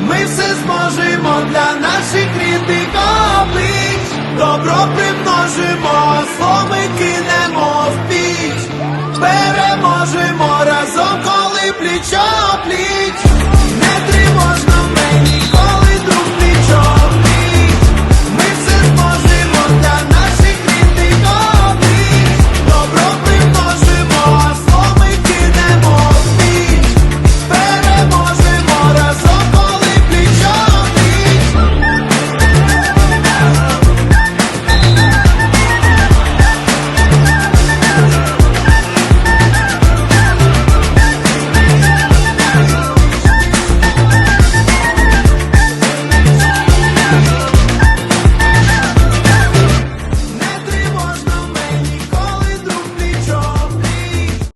ми все зможемо для наших рідних облич, добро примножимо, зло кинемо в піч, переможемо разом, коли пліч опліч.